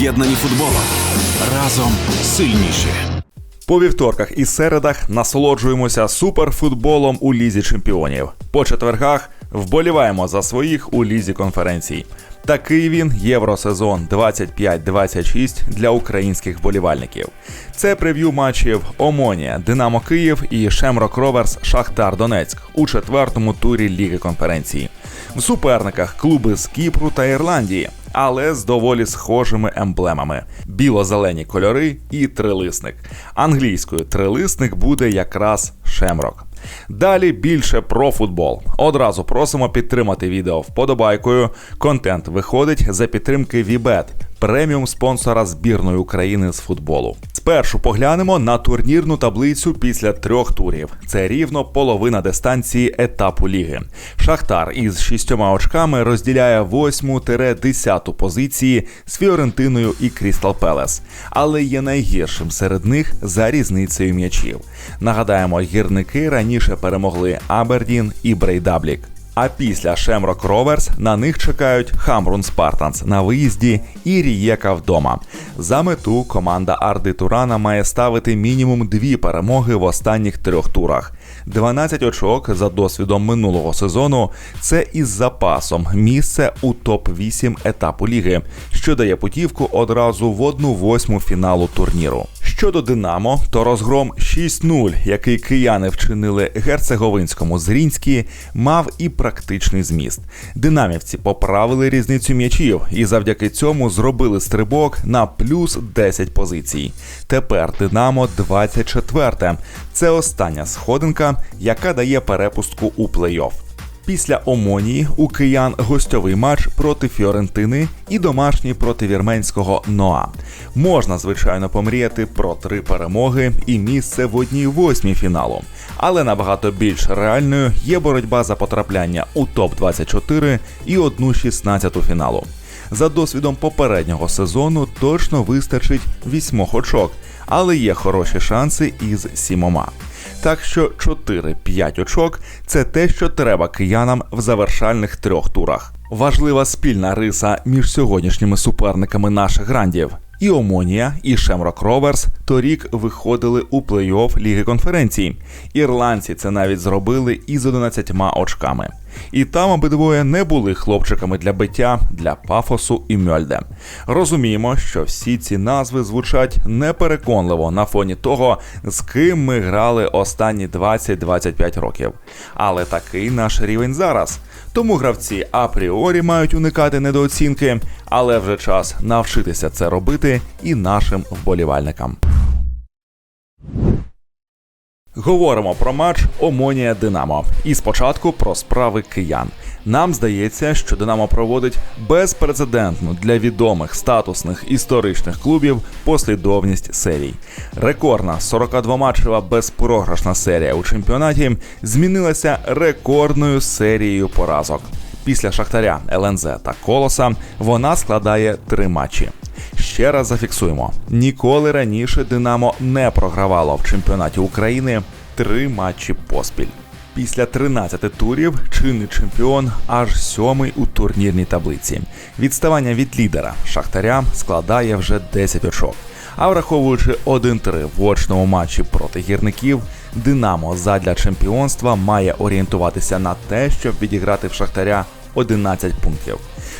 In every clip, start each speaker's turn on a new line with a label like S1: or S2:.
S1: Об'єднані футболом. Разом сильніші.
S2: По вівторках і середах насолоджуємося суперфутболом у лізі чемпіонів. По четвергах вболіваємо за своїх у лізі конференцій. Такий він євросезон 25-26 для українських вболівальників. Це прев'ю матчів Омонія, Динамо Київ і Шемрок Роверс Шахтар Донецьк у четвертому турі Ліги конференції. В суперниках клуби з Кіпру та Ірландії, але з доволі схожими емблемами: біло-зелені кольори і трилисник. Англійською трилисник буде якраз Шемрок. Далі більше про футбол. Одразу просимо підтримати відео вподобайкою. Контент виходить за підтримки Вібет, преміум спонсора збірної України з футболу. Спершу поглянемо на турнірну таблицю після трьох турів. Це рівно половина дистанції етапу ліги. Шахтар із шістьома очками розділяє 8-10 позиції з Фіорентиною і Крістал Пелес, але є найгіршим серед них за різницею м'ячів. Нагадаємо, гірники раніше перемогли Абердін і Брейдаблік. А після Шемрок Роверс на них чекають Хамрун Спартанс на виїзді і Рієка вдома. За мету команда Арди Турана має ставити мінімум дві перемоги в останніх трьох турах. 12 очок за досвідом минулого сезону. Це із запасом місце у топ-8 етапу ліги, що дає путівку одразу в одну восьму фіналу турніру. Щодо Динамо, то розгром 6-0, який кияни вчинили герцеговинському Зрінській, мав і практичний зміст. Динамівці поправили різницю м'ячів і завдяки цьому зробили стрибок на плюс 10 позицій. Тепер Динамо 24. Це остання сходинка, яка дає перепустку у плей-офф. Після Омонії у киян гостьовий матч проти Фіорентини і домашній проти вірменського Ноа. Можна, звичайно, помріяти про три перемоги і місце в одній восьмій фіналу. Але набагато більш реальною є боротьба за потрапляння у топ-24 і одну 16 фіналу. За досвідом попереднього сезону точно вистачить вісьмох очок, але є хороші шанси із сімома. Так що 4-5 очок це те, що треба киянам в завершальних трьох турах. Важлива спільна риса між сьогоднішніми суперниками наших грандів. І Омонія, і Шемрок Роверс торік виходили у плей-офф Ліги конференцій. Ірландці це навіть зробили із 11 очками. І там обидвоє не були хлопчиками для биття для пафосу і Мьольде. Розуміємо, що всі ці назви звучать непереконливо на фоні того, з ким ми грали останні 20-25 років. Але такий наш рівень зараз. Тому гравці апріорі мають уникати недооцінки, але вже час навчитися це робити і нашим вболівальникам. Говоримо про матч Омонія Динамо. І спочатку про справи киян. Нам здається, що Динамо проводить безпрецедентну для відомих статусних історичних клубів послідовність серій. Рекордна 42-матчева безпрограшна серія у чемпіонаті змінилася рекордною серією поразок. Після Шахтаря, ЛНЗ та Колоса вона складає три матчі. Ще раз зафіксуємо: ніколи раніше Динамо не програвало в чемпіонаті України три матчі поспіль. Після 13 турів чинний чемпіон аж сьомий у турнірній таблиці. Відставання від лідера Шахтаря складає вже 10 очок. А враховуючи 1-3 в очному матчі проти гірників, Динамо задля чемпіонства має орієнтуватися на те, щоб відіграти в Шахтаря 11 пунктів.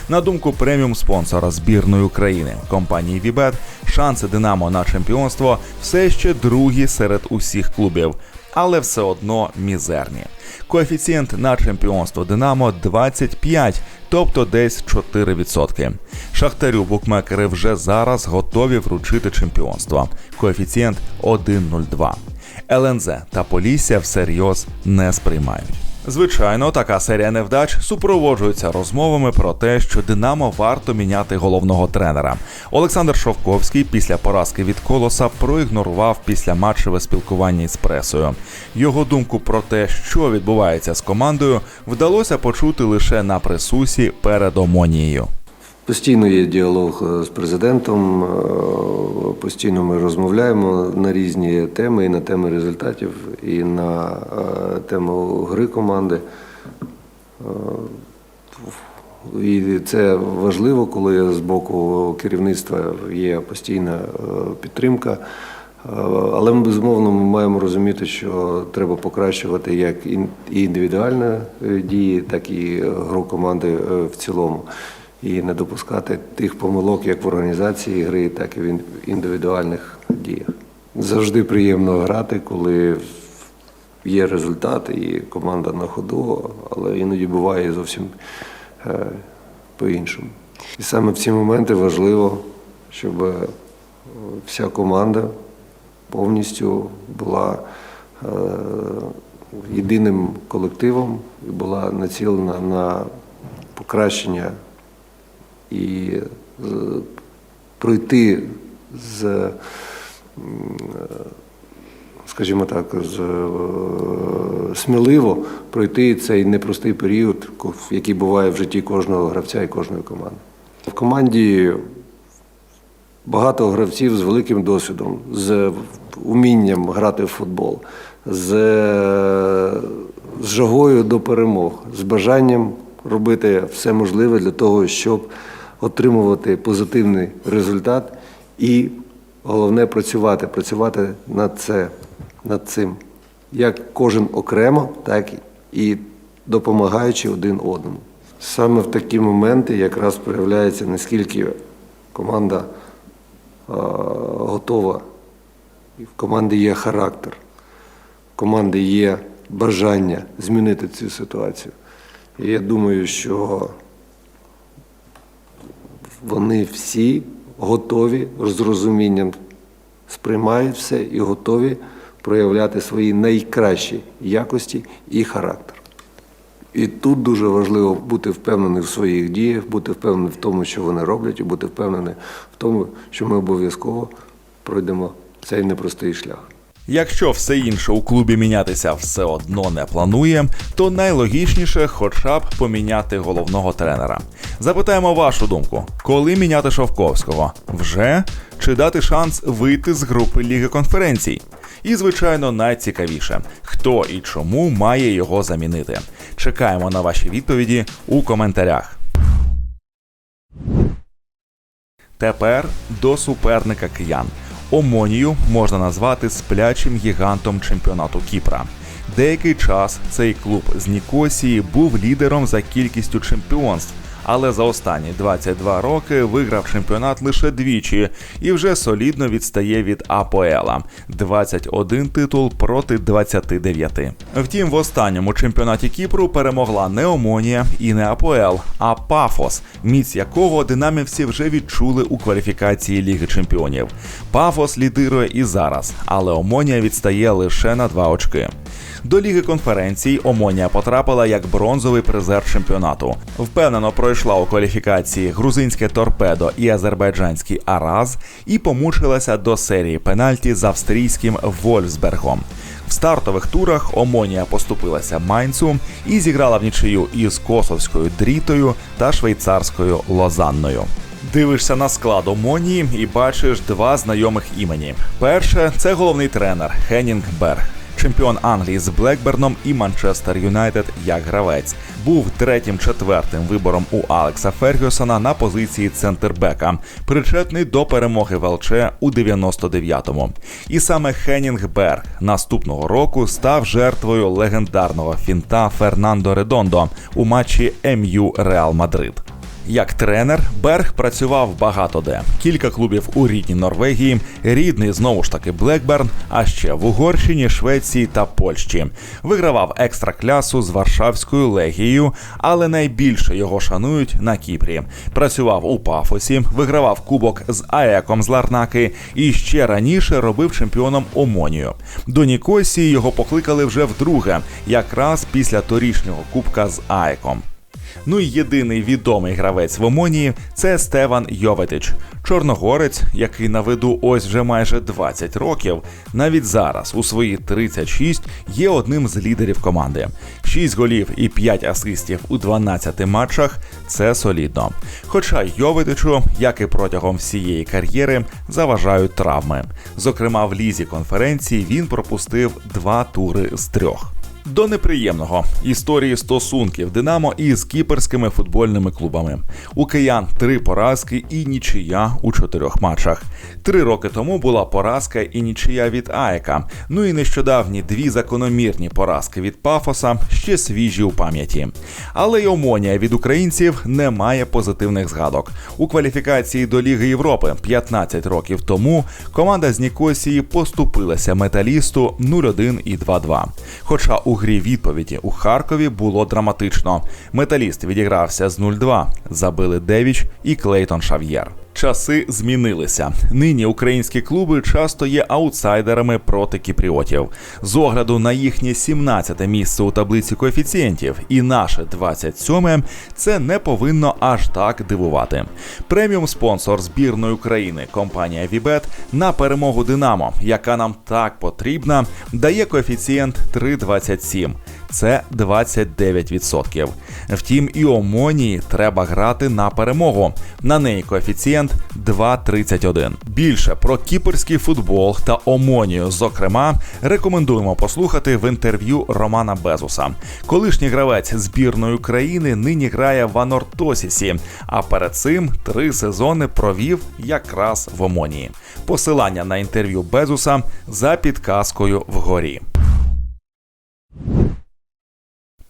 S2: На думку преміум спонсора збірної України компанії Вібет, шанси Динамо на чемпіонство все ще другі серед усіх клубів, але все одно мізерні. Коефіцієнт на чемпіонство Динамо 25, тобто десь 4%. Шахтарю букмекери вже зараз готові вручити чемпіонство. Коефіцієнт 1,02. ЛНЗ та Полісся всерйоз не сприймають. Звичайно, така серія невдач супроводжується розмовами про те, що Динамо варто міняти головного тренера. Олександр Шовковський після поразки від колоса проігнорував післяматчеве спілкування із пресою. Його думку про те, що відбувається з командою, вдалося почути лише на присусі перед Омонією.
S3: Постійно є діалог е, з президентом, е, постійно ми розмовляємо на різні теми, і на теми результатів, і на е, тему гри команди. І це важливо, коли з боку керівництва є постійна підтримка. Але ми безумовно ми маємо розуміти, що треба покращувати як індивідуальні дії, так і гру команди в цілому. І не допускати тих помилок як в організації гри, так і в ін- індивідуальних діях. Завжди приємно грати, коли є результат і команда на ходу, але іноді буває зовсім е, по-іншому. І саме в ці моменти важливо, щоб е, вся команда повністю була е, єдиним колективом і була націлена на покращення і е, пройти з скажімо так, з, е, сміливо пройти цей непростий період, який буває в житті кожного гравця і кожної команди. В команді багато гравців з великим досвідом, з умінням грати в футбол, з, е, з жагою до перемог, з бажанням робити все можливе для того, щоб отримувати позитивний результат і головне працювати, працювати над це, над цим. Як кожен окремо, так і допомагаючи один одному. Саме в такі моменти якраз проявляється, наскільки команда е, готова, в команди є характер, в команди є бажання змінити цю ситуацію. І я думаю, що вони всі готові з розумінням сприймають все і готові проявляти свої найкращі якості і характер. І тут дуже важливо бути впевненим в своїх діях, бути впевненим в тому, що вони роблять, і бути впевненим в тому, що ми обов'язково пройдемо цей непростий шлях.
S2: Якщо все інше у клубі мінятися все одно не планує, то найлогічніше хоча б поміняти головного тренера. Запитаємо вашу думку, коли міняти Шовковського? Вже чи дати шанс вийти з групи Ліги конференцій? І, звичайно, найцікавіше, хто і чому має його замінити. Чекаємо на ваші відповіді у коментарях. Тепер до суперника киян. Омонію можна назвати сплячим гігантом чемпіонату Кіпра. Деякий час цей клуб з Нікосії був лідером за кількістю чемпіонств, але за останні 22 роки виграв чемпіонат лише двічі і вже солідно відстає від АПОЕЛа 21 титул проти 29. Втім, в останньому чемпіонаті Кіпру перемогла не Омонія і не АПОЕЛ, а Пафос, міць якого динамівці вже відчули у кваліфікації Ліги Чемпіонів. Пафос лідирує і зараз, але Омонія відстає лише на два очки. До ліги конференцій Омонія потрапила як бронзовий призер чемпіонату. Впевнено пройшла у кваліфікації грузинське торпедо і азербайджанський Араз і помучилася до серії пенальті з австрійським Вольфсбергом. В стартових турах Омонія поступилася Майнцу і зіграла в нічию із Косовською Дрітою та швейцарською Лозанною. Дивишся на склад Омонії і бачиш два знайомих імені. Перше це головний тренер Хеннінг Берг. Чемпіон Англії з Блекберном і Манчестер Юнайтед як гравець був третім-четвертим вибором у Алекса Фергюсона на позиції центрбека, причетний до перемоги ВЛЧ у 99-му. І саме Хеннінг Берг наступного року став жертвою легендарного фінта Фернандо Редондо у матчі МЮ Реал Мадрид. Як тренер, Берг працював багато де. Кілька клубів у рідній Норвегії, рідний знову ж таки Блекберн, а ще в Угорщині, Швеції та Польщі. Вигравав екстраклясу з Варшавською легією, але найбільше його шанують на Кіпрі. Працював у Пафосі, вигравав кубок з Аеком з Ларнаки і ще раніше робив чемпіоном Омонію. До Нікосії його покликали вже вдруге, якраз після торішнього кубка з Аеком. Ну і єдиний відомий гравець в Омонії це Стеван Йоветич, чорногорець, який на виду ось вже майже 20 років. Навіть зараз, у свої 36, є одним з лідерів команди. 6 голів і 5 асистів у 12 матчах це солідно. Хоча Йоветичу, як і протягом всієї кар'єри, заважають травми. Зокрема, в лізі конференції він пропустив два тури з трьох. До неприємного історії стосунків Динамо із кіперськими футбольними клубами. У киян три поразки і нічия у чотирьох матчах. Три роки тому була поразка і нічия від Аека. Ну і нещодавні дві закономірні поразки від Пафоса ще свіжі у пам'яті. Але й омонія від українців не має позитивних згадок. У кваліфікації до Ліги Європи 15 років тому команда з Нікосії поступилася металісту 0-1 і 2-2. Хоча у грі відповіді у Харкові було драматично. Металіст відігрався з 0-2, забили Девіч і Клейтон Шав'єр. Часи змінилися. Нині українські клуби часто є аутсайдерами проти кіпріотів. З огляду на їхнє 17-те місце у таблиці коефіцієнтів і наше 27-ме, це не повинно аж так дивувати. Преміум спонсор збірної України компанія Вібет на перемогу Динамо, яка нам так потрібна, дає коефіцієнт 3,27. Це 29%. Втім, і Омонії треба грати на перемогу. На неї коефіцієнт 2,31. Більше про кіперський футбол та Омонію, зокрема, рекомендуємо послухати в інтерв'ю Романа Безуса. Колишній гравець збірної України нині грає в Анортосісі, а перед цим три сезони провів якраз в Омонії. Посилання на інтерв'ю Безуса за підказкою вгорі.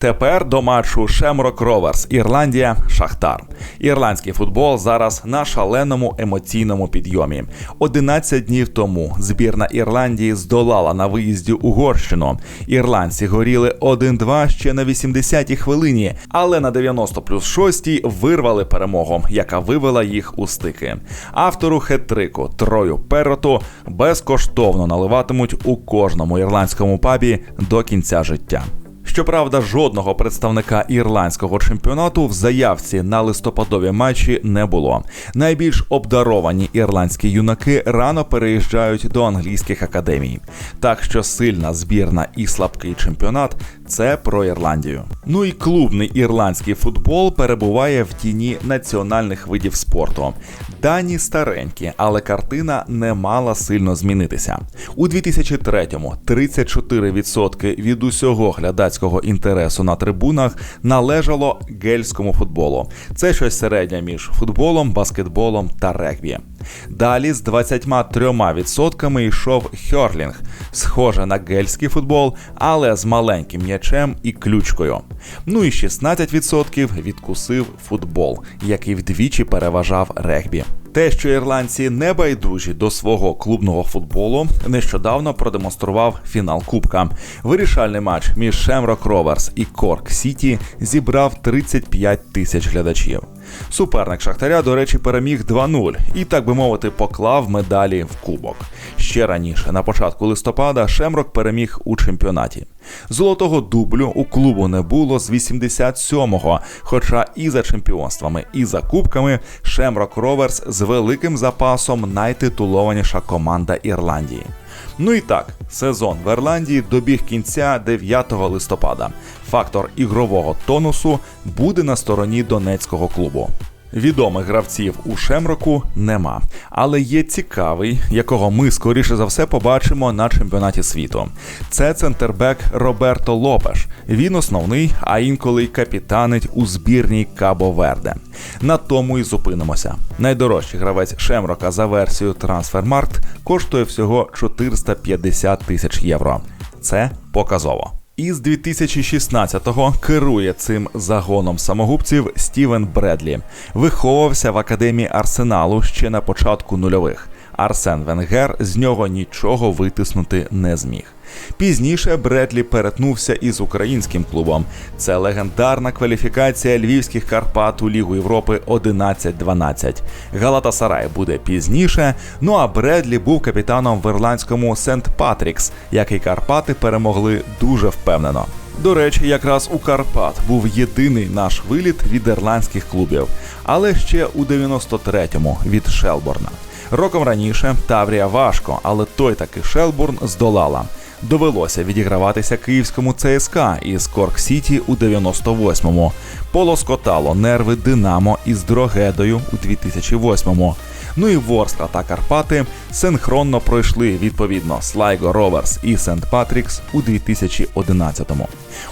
S2: Тепер до матчу Шемрок Роверс, Ірландія, Шахтар. Ірландський футбол зараз на шаленому емоційному підйомі. 11 днів тому збірна Ірландії здолала на виїзді Угорщину. Ірландці горіли 1-2 ще на 80-й хвилині, але на 90 плюс 6 вирвали перемогу, яка вивела їх у стики. Автору хет-трику Трою Перроту безкоштовно наливатимуть у кожному ірландському пабі до кінця життя. Щоправда, жодного представника ірландського чемпіонату в заявці на листопадові матчі не було. Найбільш обдаровані ірландські юнаки рано переїжджають до англійських академій. Так що сильна збірна і слабкий чемпіонат це про Ірландію. Ну і клубний ірландський футбол перебуває в тіні національних видів спорту. Дані старенькі, але картина не мала сильно змінитися. У 2003-му 34% від усього глядацького інтересу на трибунах належало гельському футболу. Це щось середнє між футболом, баскетболом та регбі. Далі з 23% йшов хьорлінг, схоже на гельський футбол, але з маленьким м'ячем і ключкою. Ну і 16% відкусив футбол, який вдвічі переважав регбі. Те, що ірландці не байдужі до свого клубного футболу, нещодавно продемонстрував фінал Кубка. Вирішальний матч між Шемрок Роверс і Корк Сіті зібрав 35 тисяч глядачів. Суперник Шахтаря, до речі, переміг 2-0 і, так би мовити, поклав медалі в кубок. Ще раніше, на початку листопада, Шемрок переміг у чемпіонаті. Золотого дублю у клубу не було з 87-го, хоча і за чемпіонствами, і за кубками Шемрок Роверс з великим запасом найтитулованіша команда Ірландії. Ну і так, сезон в Ірландії добіг кінця 9 листопада. Фактор ігрового тонусу буде на стороні донецького клубу. Відомих гравців у Шемроку нема, але є цікавий, якого ми скоріше за все побачимо на чемпіонаті світу. Це центрбек Роберто Лопеш. Він основний, а інколи й капітанить у збірній Кабо Верде. На тому і зупинимося. Найдорожчий гравець Шемрока за версією Transfermarkt коштує всього 450 тисяч євро. Це показово. Із 2016-го керує цим загоном самогубців Стівен Бредлі. Виховувався в академії Арсеналу ще на початку нульових. Арсен Венгер з нього нічого витиснути не зміг. Пізніше Бредлі перетнувся із українським клубом. Це легендарна кваліфікація львівських Карпат у Лігу Європи 11-12. Галата Сарай буде пізніше. Ну а Бредлі був капітаном в ірландському Сент Патрікс, який Карпати перемогли дуже впевнено. До речі, якраз у Карпат був єдиний наш виліт від ірландських клубів, але ще у 93-му від Шелборна. Роком раніше Таврія важко, але той таки Шелбурн здолала. Довелося відіграватися київському ЦСКА із Корк Сіті у 98-му. Полоскотало нерви Динамо із Дрогедою у 2008-му. Ну і Ворскла та Карпати синхронно пройшли відповідно Слайго Роверс і Сент Патрікс у 2011-му.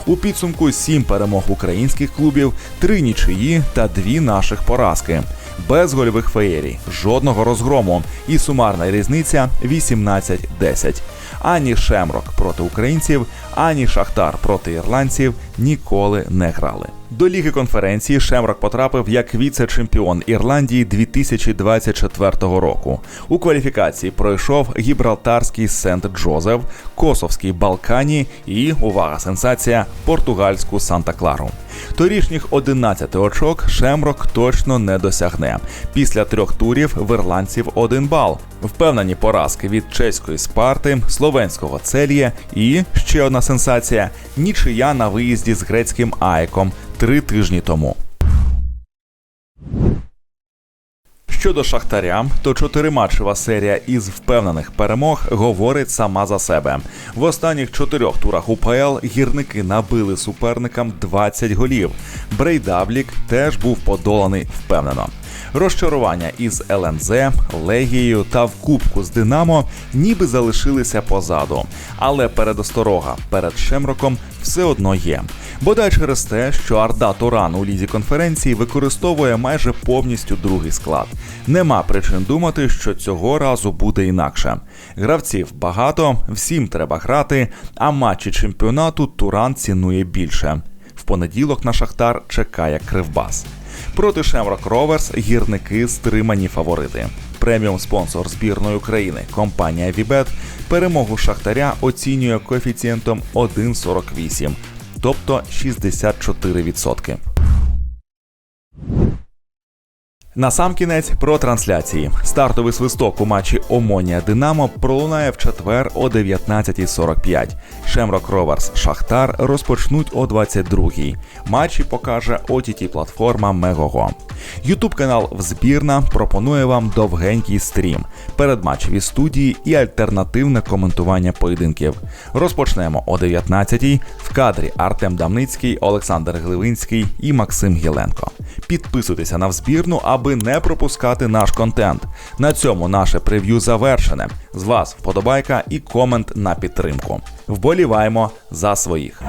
S2: У підсумку сім перемог українських клубів, три нічиї та дві наших поразки. Без гольових феєрій, жодного розгрому і сумарна різниця 18-10. Ані Шемрок проти українців, ані Шахтар проти ірландців ніколи не грали. До ліги конференції Шемрок потрапив як віце-чемпіон Ірландії 2024 року. У кваліфікації пройшов гібралтарський Сент Джозеф, Косовський Балкані і увага, сенсація португальську Санта Клару. Торішніх 11 очок Шемрок точно не досягне. Після трьох турів в ірландців один бал. Впевнені поразки від чеської Спарти, словенського Цельє і ще одна сенсація нічия на виїзді з грецьким Айком три тижні тому. Щодо Шахтаря, то чотириматчева серія із впевнених перемог говорить сама за себе. В останніх чотирьох турах УПЛ гірники набили суперникам 20 голів. Брейдаблік теж був подоланий впевнено. Розчарування із ЛНЗ, Легією та в Кубку з Динамо ніби залишилися позаду. Але передосторога перед Шемроком все одно є. Бодай через те, що Арда Туран у лізі конференції використовує майже повністю другий склад. Нема причин думати, що цього разу буде інакше. Гравців багато, всім треба грати, а матчі чемпіонату Туран цінує більше. В понеділок на Шахтар чекає Кривбас. Проти Шемрок Роверс гірники стримані фаворити. Преміум спонсор збірної України компанія Вібет перемогу Шахтаря оцінює коефіцієнтом 1,48, тобто 64%. Насамкінець про трансляції. Стартовий свисток у матчі Омонія Динамо пролунає в четвер о 19.45. Шемрок Роверс Шахтар розпочнуть о 22.00. Матчі покаже ott платформа Мегого. Ютуб канал Взбірна пропонує вам довгенький стрім, передматчеві студії і альтернативне коментування поєдинків. Розпочнемо о 19.00. В кадрі Артем Дамницький, Олександр Гливинський і Максим Гіленко. Підписуйтеся на взбірну, аби не пропускати наш контент. На цьому наше прев'ю завершене. З вас вподобайка і комент на підтримку. Вболіваємо за своїх.